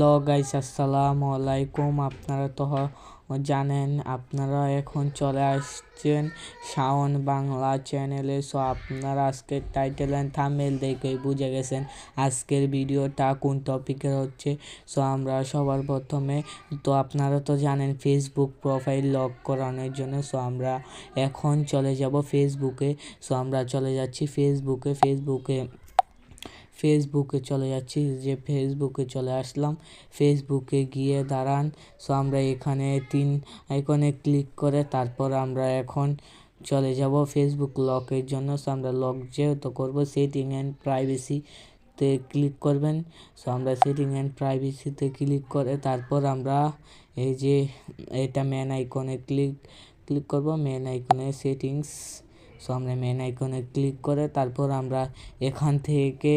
Hello guys, আসসালামু আলাইকুম। আপনারা তো জানেন, আপনারা এখন চলে আসছেন শাওন বাংলা চ্যানেলে। সো, আপনারা আজকের টাইটেল অ্যান্ড থাম্বনেল দেখে বুঝে গেছেন আজকের ভিডিওটা কোন টপিকের হচ্ছে। সো, আমরা সবার প্রথমে, তো আপনারা তো জানেন ফেসবুক প্রোফাইল লক করানোর জন্য। সো, আমরা এখন চলে যাব ফেসবুকে সো, আমরা চলে যাচ্ছি ফেসবুকে ফেসবুকে ফেসবুকে চলে যাচ্ছি, যে ফেসবুকে চলে আসলাম। ফেসবুকে গিয়ে দাঁড়ান। সো আমরা এখানে তিন আইকনে ক্লিক করে তারপর আমরা এখন চলে যাব ফেসবুক লকের জন্য। সো আমরা লক যেহেতু করব সেটিং অ্যান্ড প্রাইভেসিতে ক্লিক করবেন। সো আমরা সেটিং অ্যান্ড প্রাইভেসিতে ক্লিক করে তারপর আমরা এই যে এটা মেন আইকনে ক্লিক ক্লিক করব। মেন আইকনে সেটিংস সো আমরা মেন আইকনে ক্লিক করে তারপর আমরা এখান থেকে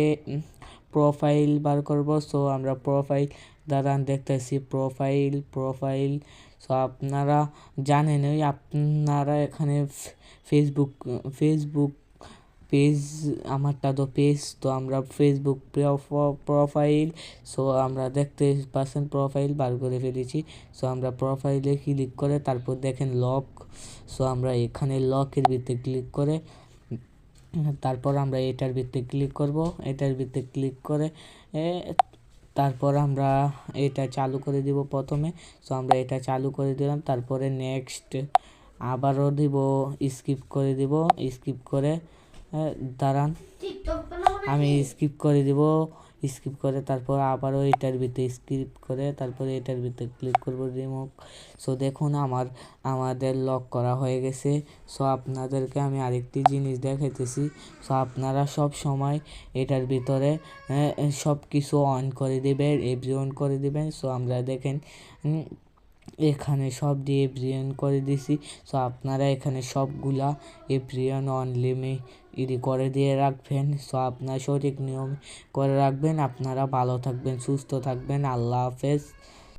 প্রোফাইল বার করব। সো আমরা প্রোফাইল দাঁড়ান দেখতেছি প্রোফাইল প্রোফাইল সো আপনারা জানেন ওই আপনারা এখানে ফেসবুক ফেসবুক পেজ আমারটা তো পেজ তো আমরা ফেসবুক প্রোফাইল সো আমরা দেখতে পাচ্ছেন প্রোফাইল বার করে ফেলেছি। সো আমরা প্রোফাইলে ক্লিক করে, তারপর দেখেন লক সো আমরা এখানে লকের ভিতরে ক্লিক করে, তারপর আমরা এটার ভিতরে ক্লিক করব, এটার ভিতরে ক্লিক করে তারপর আমরা এটা চালু করে দিব প্রথমে। সো আমরা এটা চালু করে দিলাম, তারপরে নেক্সট আবারও দিব স্কিপ করে দিব স্কিপ করে দাঁড়ান। আমি স্কিপ করে দিব। স্কিপ করে তারপর আবারও এটার ভিতরে স্কিপ করে তারপরে এটার ভিতরে ক্লিক করব রিমুভ সো দেখুন আমার আমাদের লক করা হয়ে গেছে। সো আপনাদেরকে আমি আরেকটি জিনিস দেখাইতেছি। সো আপনারা সব সময় এটার ভিতরে সব কিছু অন করে দেবেন এভরি অন করে দেবেন। সো আমরা দেখেন এখানে সব দিয়ে প্রিয়ন করে দিছি। সো আপনারা এখানে সবগুলা এ প্রিয়ন অনলিমে ইডি করে দিয়ে রাখবেন। সো আপনার সঠিক নিয়ম করে রাখবেন। আপনারা ভালো থাকবেন, সুস্থ থাকবেন। আল্লাহ হাফেজ।